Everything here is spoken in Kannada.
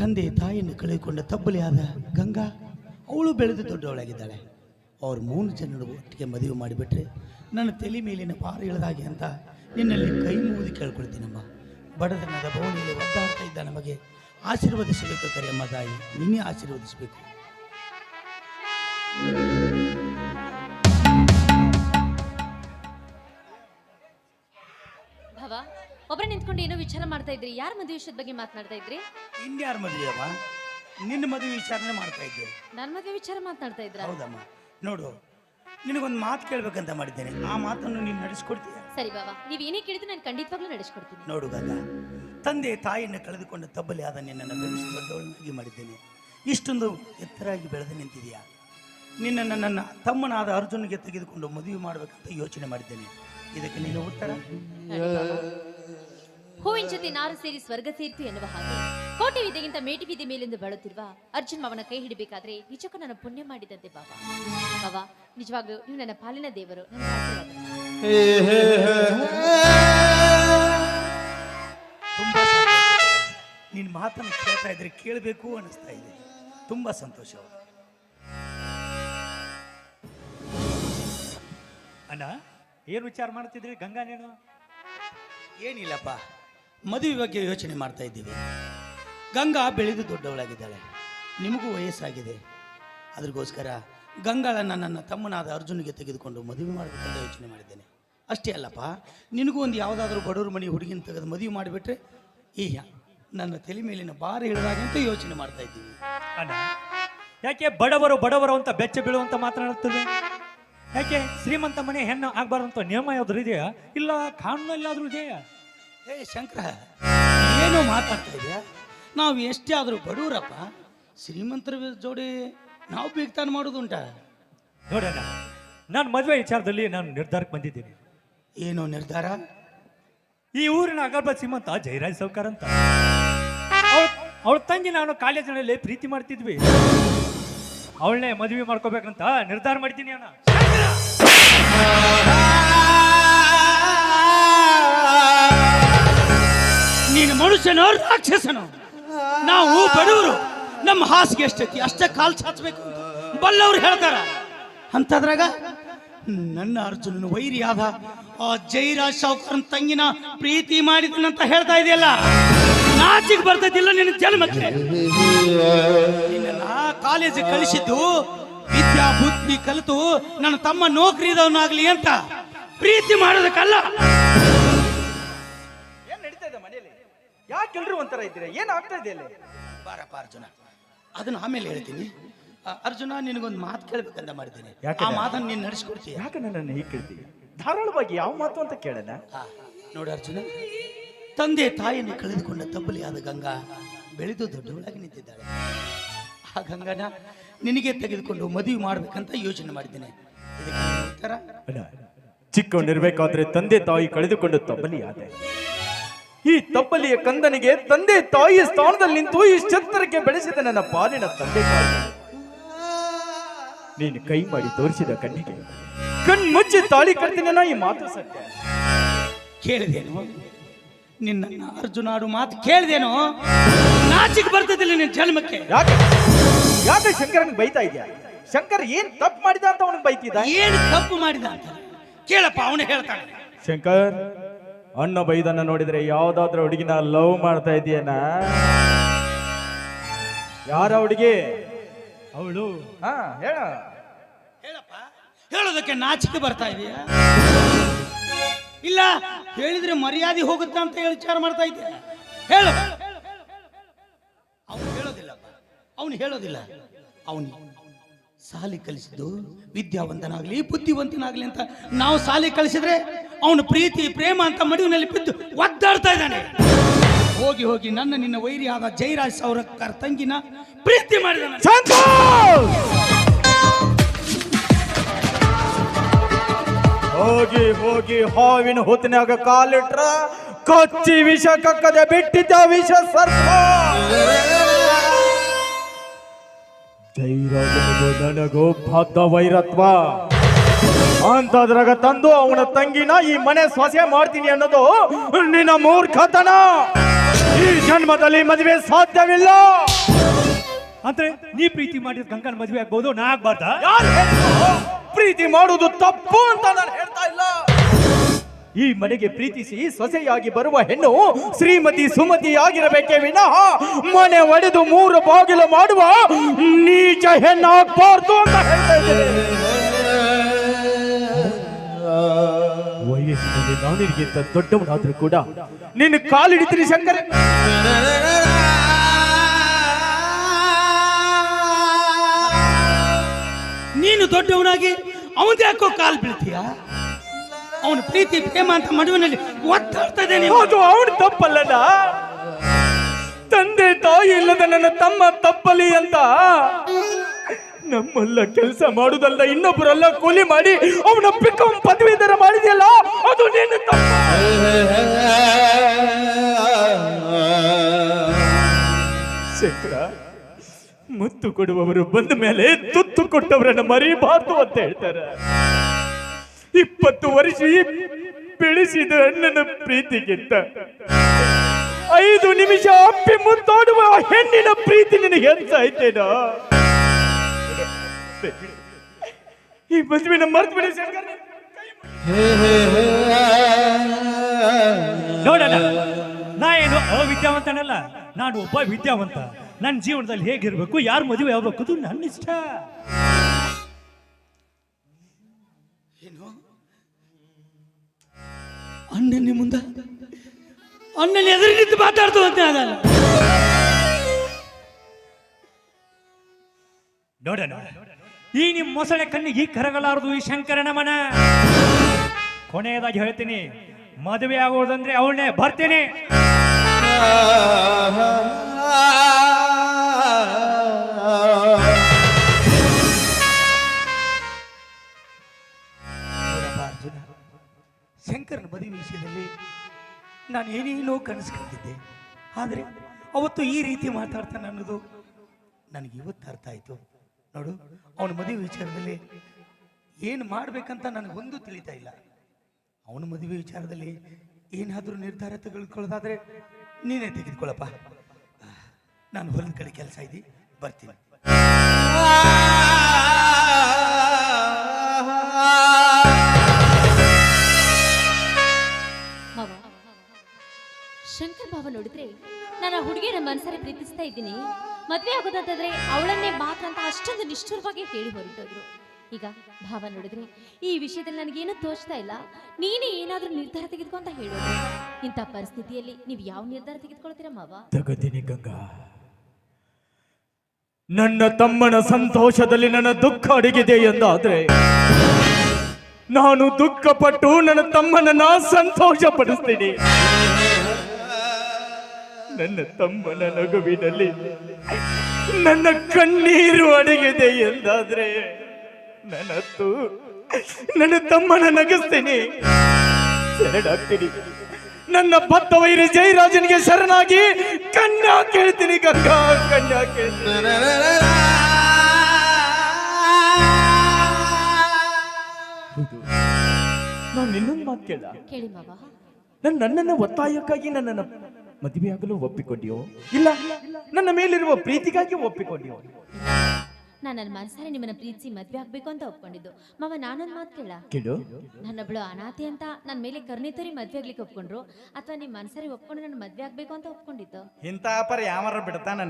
ತಂದೆ ತಾಯಿಯನ್ನು ಕಳೆದುಕೊಂಡ ತಬ್ಬಲಿಯಾದ ಗಂಗಾ, ಅವಳು ಬೆಳೆದು ದೊಡ್ಡವಳಾಗಿದ್ದಾಳೆ. ಅವ್ರು ಮೂರು ಜನರು ಒಟ್ಟಿಗೆ ಮದುವೆ ಮಾಡಿಬಿಟ್ರೆ ನನ್ನ ತಲೆ ಮೇಲಿನ ಭಾರ ಇಳಿದಾಗೆ ಅಂತ ನಿನ್ನಲ್ಲಿ ಕೈ ಮುಗಿದು ಕೇಳ್ಕೊಳ್ತೀನಮ್ಮ. ಬಡತನದ ಭವನಿಯಲ್ಲಿ ಒದ್ದಾಡ್ತಾ ಇದ್ದ ನಮಗೆ ಆಶೀರ್ವದಿಸಬೇಕು ಕರೆಯಮ್ಮ ತಾಯಿ, ನಿನ್ನೆ ಆಶೀರ್ವದಿಸಬೇಕು. ಒಬ್ಬರೇ ಏನೋ ವಿಚಾರ ಮಾಡ್ತಾ ಇದ್ರಿ? ಯಾರ ಮದುವೆ ವಿಷಯದ ಬಗ್ಗೆ ಮಾತನಾಡ್ತಾ ಇದ್ರಿ? ಇನ್ಯಾರ ಮದುವೆ ಅಮ್ಮ? ನಿನ್ನ ಮದುವೆ ವಿಚಾರಣೆ ಮಾಡ್ತಾ ಇದ್ದೆ. ನನ್ನ ಮದುವೆ ವಿಚಾರ ಮಾತನಾಡ್ತಾ ಇದ್ರ? ಹೌದಮ್ಮ. ನೋಡು ನಿನಗೊಂದು ಮಾತು ಕೇಳ್ಬೇಕಂತ ಮಾಡಿದ್ದೇನೆ. ಆ ಮಾತನ್ನು ನೀನು ನಡೆಸ್ಕೊಡ್ತೀಯ? ಸರಿ ಬಾಬಾ ನೀವು ಏನೇ ಕೇಳಿದ್ರು ನಾನು ಖಂಡಿತವಾಗ್ಲೂ ನಡೆಸ್ಕೊಡ್ತೀನಿ. ನೋಡು ಗಂಗ ತಂದೆ ತಾಯಿಯನ್ನು ಕಳೆದುಕೊಂಡ ತಬ್ಬಲಿ ಆದ ನಿನ್ನನ್ನು ಬೆಳೆಸಿ ದೊಡ್ಡವಳನ್ನಾಗಿ ಮಾಡಿದ್ದೇನೆ. ಇಷ್ಟೊಂದು ಎತ್ತರಾಗಿ ಬೆಳೆದು ನಿಂತಿದೆಯಾ? ನಿನ್ನನ್ನು ನನ್ನ ತಮ್ಮನಾದ ಅರ್ಜುನಿಗೆ ತೆಗೆದುಕೊಂಡು ಮದುವೆ ಮಾಡಬೇಕಂತ ಯೋಚನೆ ಮಾಡಿದ್ದೇನೆ. ಇದಕ್ಕೆ ನೀನು ಉತ್ತರ? ಹೂವಿನ ಜೊತೆ ನಾರು ಸೇರಿ ಸ್ವರ್ಗ ಸೇರಿತು ಎನ್ನುವ ಹಾಗೆ. ಕೋಟೆ ವಿದೆಗಿಂತ ಮೇಟಿ ವಿದ್ಯೆ ಮೇಲೆಂದು ಬಾಳುತ್ತಿರುವ ಅರ್ಜುನ್ ಮಾವನ ಕೈ ಹಿಡಿಬೇಕಾದ್ರೆ ನಿಜಕ್ಕೂ ನನ್ನ ಪುಣ್ಯ ಮಾಡಿದಂತೆ ಬಾಬಾ. ಬಾಬಾ ನಿಜವಾಗ್ಲೂ ನೀವು ನನ್ನ ಪಾಲಿನ ದೇವರು. ತುಂಬ ನಿನ್ನ ಮಾತನ್ನು ಕೇಳ್ತಾ ಇದ್ರೆ ಕೇಳಬೇಕು ಅನಿಸ್ತಾ ಇದೆ. ತುಂಬಾ ಸಂತೋಷ ಅಣ್ಣ ಏನು ವಿಚಾರ ಮಾಡ್ತಿದ್ರಿ ಗಂಗಾ ನೀನು? ಏನಿಲ್ಲಪ್ಪ. ಮದುವೆ ಬಗ್ಗೆ ಯೋಚನೆ ಮಾಡ್ತಾ ಇದ್ದೀವಿ. ಗಂಗಾ ಬೆಳೆದು ದೊಡ್ಡವಳಾಗಿದ್ದಾಳೆ. ನಿಮಗೂ ವಯಸ್ಸಾಗಿದೆ. ಅದ್ರಗೋಸ್ಕರ ಗಂಗಾಳನ್ನು ನನ್ನ ತಮ್ಮನಾದ ಅರ್ಜುನಿಗೆ ತೆಗೆದುಕೊಂಡು ಮದುವೆ ಮಾಡಬೇಕಂತ ಯೋಚನೆ ಮಾಡಿದ್ದೇನೆ. ಅಷ್ಟೇ ಅಲ್ಲಪ್ಪ, ನಿನಗೂ ಒಂದು ಯಾವುದಾದ್ರೂ ಬಡವ್ರ ಮನೆ ಹುಡುಗಿನ ತೆಗೆದು ಮದುವೆ ಮಾಡಿಬಿಟ್ರೆ ಈ ನನ್ನ ತಲೆ ಮೇಲಿನ ಭಾರ ಅಂತ ಯೋಚನೆ ಮಾಡ್ತಾ ಇದ್ದೀವಿ. ಅಣ್ಣ, ಯಾಕೆ ಬಡವರು ಬಡವರು ಅಂತ ಬೆಚ್ಚ ಬೀಳುವಂತ ಮಾತನಾಡುತ್ತದೆ ಯಾಕೆ ಶ್ರೀಮಂತ ಮನೆ ಹೆಣ್ಣು ಆಗಬಾರ್ದಂತ ನಿಯಮ ಯಾವ್ದಾದ್ರು ಇದೆಯಾ? ಇಲ್ಲ, ಕಾನೂನಲ್ಲಾದ್ರೂ ಇದೆಯಾ? ಹೇ ಶಂಕರ ಏನೋ ಮಾತಾಡ್ತಾ ಇದೆಯಾ? ನಾವು ಎಷ್ಟೇ ಆದರೂ ಬಡವರಪ್ಪ ಶ್ರೀಮಂತರ ಜೋಡಿ ನಾವು ಬೀಗ್ತಾನ ಮಾಡೋದುಂಟ. ನೋಡಣ್ಣ ನಾನು ಮದುವೆ ವಿಚಾರದಲ್ಲಿ ನಾನು ನಿರ್ಧಾರಕ್ಕೆ ಬಂದಿದ್ದೀನಿ. ಏನೋ ನಿರ್ಧಾರ? ಈ ಊರಿನ ಅಗರ್ಭ ಶ್ರೀಮಂತ ಜಯರಾಜ್ ಸೌಕರ್ ಅಂತ. ಅವಳ ತಂಗಿ ನಾನು ಕಾಲೇಜಿನಲ್ಲಿ ಪ್ರೀತಿ ಮಾಡ್ತಿದ್ವಿ. ಅವಳನ್ನೇ ಮದುವೆ ಮಾಡ್ಕೋಬೇಕಂತ ನಿರ್ಧಾರ ಮಾಡಿದ್ದೀನಿ ಅಣ್ಣ. ನೀನು ಮನುಷ್ಯನೋ ರಾಕ್ಷಸನೋ? ನಾವು ಬಡವರು, ನಮ್ಮ ಹಾಸಿಗೆ ಎಷ್ಟೈತಿ, ಅಷ್ಟೇ ಕಾಲು ಚಾಚಬೇಕು ಬಲ್ಲವ್ರು ಹೇಳ್ತಾರ. ಅಂತದ್ರಾಗ ನನ್ನ ಅರ್ಜುನನು ವೈರಿ ಆದ ಆ ಜೈರಾಜ್ ಶೌಕರ್ ತಂಗಿನ ಪ್ರೀತಿ ಮಾಡಿದನಂತ ಹೇಳ್ತಾ ಇದೆಯಲ್ಲ? ನಾಚಿಗೆ ಬರ್ತೈತಿಲ್ಲ ನಿನ್ನ ಜನ್ಮಕ್ಕೆ? ನಿನ್ನ ಕಾಲೇಜಿಗೆ ವಿದ್ಯಾ ಬುದ್ಧಿ ಕಲಿತು ನನ್ನ ತಮ್ಮ ನೌಕರಿದವನಾಗ್ಲಿ ಅಂತ ಪ್ರೀತಿ ಮಾಡೋದಕ್ಕಲ್ಲ. ಯಾಕೆ ಎಲ್ರು ಒಂಥರ ಇದ್ದೀರಾ? ಏನ್ ಆಗ್ತಾ ಇದೆ ಇಲ್ಲಿ ಬಾರಪ್ಪ ಅರ್ಜುನ ಅದನ್ನ ಆಮೇಲೆ ಹೇಳ್ತೀನಿ. ಅ, ಅರ್ಜುನ ನಿನಗೊಂದು ಮಾತು ಕೇಳ್ಬೇಕಂತ ಮಾಡಿದ್ದೀನಿ. ಯಾಕೆ ಆ ನಾನು? ಮಾತನ್ನು ನೀನು ನಡೆಸ್ಕೊಡ್ತೀನಿ ಯಾಕೆ ನನ್ನನ್ನು ಹೀಗೆ ಕೇಳ್ತೀವಿ ಧಾರಾಳವಾಗಿ ಯಾವ ಮಾತು ಅಂತ ಕೇಳೋಣ? ನೋಡಿ ನೋಡು ಅರ್ಜುನ ತಂದೆ ತಾಯಿಯನ್ನು ಕಳೆದುಕೊಂಡ ತಬ್ಬಲಿಯಾದ ಗಂಗಾ ಬೆಳೆದು ದೊಡ್ಡವಳಾಗಿ ನಿಂತಿದ್ದಾಳೆ. ಆ ಗಂಗಾನ ನಿನಗೆ ತೆಗೆದುಕೊಂಡು ಮದುವೆ ಮಾಡ್ಬೇಕಂತ ಯೋಚನೆ ಮಾಡಿದ್ದೇನೆ. ಇದಕ್ಕೆ ಉತ್ತರ? ಚಿಕ್ಕವನಿರ್ಬೇಕಾದ್ರೆ ತಂದೆ ತಾಯಿ ಕಳೆದುಕೊಂಡು ತಬ್ಬಲಿಯಾದೆ. ಈ ತಪ್ಪಲಿಯ ಕಂದನಿಗೆ ತಂದೆ ತಾಯಿಯ ಸ್ಥಾನದಲ್ಲಿ ನಿಂತು ಈ ಛತ್ರಕ್ಕೆ ಬೆಳೆಸಿದ ನನ್ನ ಪಾಲಿನ ತಂದೆ ತಾಯಿ. ನೀನು ಕೈ ಮಾಡಿ ತೋರಿಸಿದ ಕಣ್ಣಿಗೆ. ಕಣ್ಮುಚ್ಚಿ ತಾಳಿ ಕಟ್ತೀನ ಈ ಮಾತು ಸತ್ಯ. ಕೇಳಿದೇನು? ನಿನ್ನ ಅರ್ಜುನಾಡು ಮಾತು ಕೇಳಿದೇನು? ನಾಚಿಕ್ ಬರ್ತದಿಲ್ಲ ನಿನ್ನ ಜನ್ಮಕ್ಕೆ. ಯಾಕೆ? ಯಾಕೆ ಶಂಕರನ್ ಬೈತಾ ಇದೆಯಾ? ಶಂಕರ್ ಏನ್ ತಪ್ಪು ಮಾಡಿದ ಅಂತ ಅವನಿಗೆ ಬೈತಿದ್ದ ಏನು ತಪ್ಪು ಮಾಡಿದ ಅಂತ? ಕೇಳಪ್ಪ ಅವನು ಹೇಳ್ತಾನೆ. ಶಂಕರ್ ಅಣ್ಣ ಬೈದನ್ನ ನೋಡಿದ್ರೆ ಯಾವ್ದಾದ್ರೂ ಹುಡುಗಿನ ಲವ್ ಮಾಡ್ತಾ ಇದೀಯನ ಯಾರ ಹುಡುಗಿ? ಅವಳು. ಹಾ ಹೇಳ. ಹೇಳಪ್ಪ ಹೇಳೋದಕ್ಕೆ ನಾಚಿಕೆ ಬರ್ತಾ ಇದೆಯಾ? ಇಲ್ಲ ಹೇಳಿದ್ರೆ ಮರ್ಯಾದೆ ಹೋಗುತ್ತೆ ಅಂತ ಹೇಳಿ ವಿಚಾರ ಮಾಡ್ತಾ ಇದ್ದೆ. ಹೇಳು. ಅವನು ಹೇಳೋದಿಲ್ಲಪ್ಪ. ಅವನು ಹೇಳೋದಿಲ್ಲ. ಅವನು ಸಾಲಿ ಕಲಿಸಿದ್ದು ವಿದ್ಯಾವಂತನಾಗ್ಲಿ ಬುದ್ಧಿವಂತನಾಗ್ಲಿ ಅಂತ ನಾವು ಸಾಲಿ ಕಲಿಸಿದ್ರೆ ಅವನು ಪ್ರೀತಿ, ಪ್ರೇಮ ಅಂತ ಮಡಿವಿನಲ್ಲಿ ಬಿದ್ದು ಒದ್ದಾಡ್ತಾ ಇದ್ದಾನೆ. ಹೋಗಿ ಹೋಗಿ ನನ್ನ ನಿನ್ನ ವೈರಿಯಾದ ಜೈರಾಜ್ ಸೌರಕ್ಕರ್ ತಂಗಿನ ಪ್ರೀತಿ ಮಾಡಿದ ಹೋಗಿ ಹೋಗಿ ಹಾವಿನ ಹೊತ್ತಿನಾಗ ಕಾಲಿಟ್ರ, ಕೊಚ್ಚಿ ವಿಷ ಕಕ್ಕದೆ ಬಿಟ್ಟಿದ್ದ ವಿಷ ಸರ್ಪ! ಜೈರಾಜನಿಗೂ ನನಗೂ ಬದ್ಧ ವೈರತ್ವ. ಅಂತದ್ರಾಗ ತಂದು ಅವನ ತಂಗಿನ ಈ ಮನೆ ಸೊಸೆ ಮಾಡ್ತೀನಿ ಅನ್ನೋದು ನಿನ್ನ ಮೂರ್ಖತನ. ಈ ಜನ್ಮದಲ್ಲಿ ಮದುವೆ ಸಾಧ್ಯವಿಲ್ಲ. ಅಂದ್ರೆ ನೀ ಪ್ರೀತಿ ಮಾಡಿದ ಗಂಗನ ಮದುವೆ ಆಗ್ಬೋದು ನಾ ಆಗ್ಬಾರ್ದ? ಪ್ರೀತಿ ಮಾಡುವುದು ತಪ್ಪು ಅಂತ ನಾನು ಹೇಳ್ತಾ ಇಲ್ಲ. ಈ ಮನೆಗೆ ಪ್ರೀತಿಸಿ ಸೊಸೆಯಾಗಿ ಬರುವ ಹೆಣ್ಣು ಶ್ರೀಮತಿ ಸುಮತಿ ಆಗಿರಬೇಕೇ ವಿನಃ ಮನೆ ಒಡೆದು ಮೂರು ಬಾಗಿಲು ಮಾಡುವ ನೀಚ ಹೆಣ್ಣಾಗಬಾರ್ದು ಅಂತ ಹೇಳ್ತಾ ಇದ್ದೇನೆ. ವಯಸ್ಸಿನಲ್ಲಿ ನಾನಿಗಿಂತ ದೊಡ್ಡವನಾದ್ರೂ ಕೂಡ ನಿನ್ನ ಕಾಲಿಡಿತೀನಿ ಶಂಕರ. ನೀನು ದೊಡ್ಡವನಾಗಿ ಅವನ್ ಯಾಕೋ ಕಾಲು ಬೀಳ್ತೀಯ? ಅವನ ಪ್ರೀತಿ ಪ್ರೇಮ ಅಂತ ಮಡುವಿನಲ್ಲಿ ಒತ್ತಾಡ್ತಾ ಅದು ಅವನು ತಪ್ಪಲ್ಲದ ತಂದೆ ತಾಯಿ ಇಲ್ಲದ ನನ್ನ ತಮ್ಮ ತಪ್ಪಲಿ ಅಂತ ನಮ್ಮೆಲ್ಲ ಕೆಲಸ ಮಾಡುದಲ್ಲ ಇನ್ನೊಬ್ಬರೆಲ್ಲ ಕೂಲಿ ಮಾಡಿ ಅವನ ಪಿಕಂ ಪದವೀಧರ ಮಾಡಿದೆಯಲ್ಲ, ಅದು ನಿನ್ನ ಶೇಖರ, ಮುತ್ತು ಕೊಡುವವರು ಬಂದ ಮೇಲೆ ತುತ್ತು ಕೊಟ್ಟವರನ್ನ ಮರಿಬಾರ್ದು ಅಂತ ಹೇಳ್ತಾರೆ. ಇಪ್ಪತ್ತು ವರ್ಷ ಬೆಳೆಸಿದ ಅಣ್ಣನ ಪ್ರೀತಿಗಿಂತ ಐದು ನಿಮಿಷ ಅಪ್ಪಿ ಮುತ್ತಾಡುವ ಹೆಣ್ಣಿನ ಪ್ರೀತಿ ನಿನಗೆ ಹೆಚ್ಚಾಯ್ತೇನೋ ಈ ಮದುವೆನ ಮರ್ತು ಬಿಡಿ ಶಂಕರ ನೋಡೋಣ ನಾ ಏನು ಅವಿದ್ಯಾವಂತನಲ್ಲ, ನಾನು ಒಬ್ಬ ವಿದ್ಯಾವಂತ. ನನ್ನ ಜೀವನದಲ್ಲಿ ಹೇಗಿರ್ಬೇಕು, ಯಾರು ಮದುವೆ ಆಗ್ಬೇಕು ನನ್ನ ಇಷ್ಟ. ಏನು? ಅಣ್ಣನ ಮುಂದ? ಅಣ್ಣನ ಎದುರು ನಿಂತು ಮಾತಾಡ್ತು ಅಂತ ಆಗಲ್ಲ. ನೋಡ ನೋಡ ಈ ನಿಮ್ಮ ಮೊಸಳೆ ಕಣ್ಣಿಗೆ ಕರಗಲಾರದು ಈ ಶಂಕರನ ಮನ ಕೊನೆಯದಾಗಿ ಹೇಳ್ತೀನಿ, ಮದುವೆ ಆಗೋದಂದ್ರೆ ಅವಳನ್ನೇ ಬರ್ತೀನಿ. ಶಂಕರನ ಮದುವೆ ವಿಷಯದಲ್ಲಿ ನಾನು ಏನೇನೋ ಕನಸು ಕಂಡಿದ್ದೆ. ಆದರೆ ಅವತ್ತು ಈ ರೀತಿ ಮಾತಾಡ್ತಾನೆ ಅನ್ನೋದು ನನಗೆ ಇವತ್ತು ಅರ್ಥ ಆಯಿತು. ನೋಡು, ಅವನ ಮದುವೆ ವಿಚಾರದಲ್ಲಿ ಏನು ಮಾಡ್ಬೇಕಂತ ನನಗೊಂದು ತಿಳಿತಾ ಇಲ್ಲ. ಅವನ ಮದುವೆ ವಿಚಾರದಲ್ಲಿ ಏನಾದರೂ ನಿರ್ಧಾರ ತೆಗೆದುಕೊಳ್ಳೋದಾದ್ರೆ ನೀನೇ ತೆಗೆದುಕೊಳ್ಳಪ್ಪ. ನಾನು ಹೊಲದ ಕಡೆ ಕೆಲಸ ಇದ್ದಿ ಬರ್ತೀನಿ. ಶಂಕರ್ ಬಾಬಾ ನೋಡಿದ್ರೆ ನಾನು ಆ ಹುಡುಗಿಯನ್ನ ಮನಸ್ಸಲ್ಲಿ ಪ್ರೀತಿಸ್ತಾ ಇದ್ದೀನಿ. ಮದ್ವೆ ಆಗೋದಂತಂದ್ರೆ ಅವಳನ್ನೇ ಮಾತ್ರ ಅಂತ ಅಷ್ಟೊಂದು ನಿಷ್ಠುರವಾಗಿ ಹೇಳಿ ಹೊರಟೋದ್ರು. ಈಗ ಭಾವ ನೋಡಿದ್ರೆ ಈ ವಿಷಯದಲ್ಲಿ ನನಗೇನು ತೋಚ್ತಾ ಇಲ್ಲ. ನೀನೇ ಏನಾದರೂ ನಿರ್ಧಾರ ತೆಗೆದುಕೊಂತ ಅಂತ ಇಂಥ ಪರಿಸ್ಥಿತಿಯಲ್ಲಿ ನೀವು ಯಾವ ನಿರ್ಧಾರ ತೆಗೆದುಕೊಳ್ತೀರಾ ಮಾವ? ತಗದಿನಿ ಗಂಗಾ. ನನ್ನ ತಮ್ಮನ ಸಂತೋಷದಲ್ಲಿ ನನ್ನ ದುಃಖ ಅಡಗಿದೆ ಎಂದಾದ್ರೆ, ನಾನು ದುಃಖಪಟ್ಟು ನನ್ನ ತಮ್ಮನನ್ನ ಸಂತೋಷ ಪಡಿಸ್ತೀನಿ ನನ್ನ ತಮ್ಮನ ನಗುವಿನಲ್ಲಿ ನನ್ನ ಕಣ್ಣೀರು ಅಡಗಿದೆ ಎಂದಾದ್ರೆ ನನ್ನತ್ತು ನನ್ನ ತಮ್ಮನ ನಗಿಸ್ತೀನಿ. ಶರಣಾಗ್ತೀನಿ ನನ್ನ ಭತ್ತ ವೈರಿ ಜಯರಾಜನಿಗೆ ಶರಣಾಗಿ ಕಣ್ಣ ಕೇಳ್ತೀನಿ ಕಕ್ಕ ಕಣ್ಣ ಕೇಳ್ತೀನಿ. ನಾನು ಇನ್ನೊಂದು ಮಾತು ಕೇಳ. ನನ್ನ ನನ್ನನ್ನು ಒತ್ತಾಯಕ್ಕಾಗಿ ನನ್ನನ್ನು ಮದುವೆಯಾಗಲು ಒಪ್ಪಿಕೊಂಡಿಯೋ? ಇಲ್ಲ. ನನ್ನ ಮೇಲಿರುವ ಪ್ರೀತಿಗಾಗಿ ಒಪ್ಪಿಕೊಂಡಿಯೋ? ನಾನು ನನ್ನ ಮನಸ್ಸಲ್ಲಿ ನಿಮ್ಮನ್ನ ಪ್ರೀತಿಸಿ ಮದ್ವೆ ಆಗ್ಬೇಕು ಅಂತ ಒಪ್ಕೊಂಡಿದ್ದು. ಮಾವ ನಾನೊಂದು ಮಾತು ಕೇಳ. ಕೇಳು. ನನ್ನೊಬ್ಳು ಅನಾಥೆ ಅಂತ ನನ್ನ ಮೇಲೆ ಕರುಣೆ ತೋರಿ ಮದ್ವೆ ಆಗ್ಲಿಕ್ಕೆ ಒಪ್ಕೊಂಡ್ರು. ಅಥವಾ ನಿಮ್ಮ ಮನಸ್ಸಲ್ಲಿ ಒಪ್ಕೊಂಡು ನನ್ನ ಮದ್ವೆ ಆಗ್ಬೇಕು ಅಂತ ಒಪ್ಕೊಂಡಿದ್ದು? ಇಂತ ಪರ ಯಾವಾರ ಬಿಡ್ತಾನ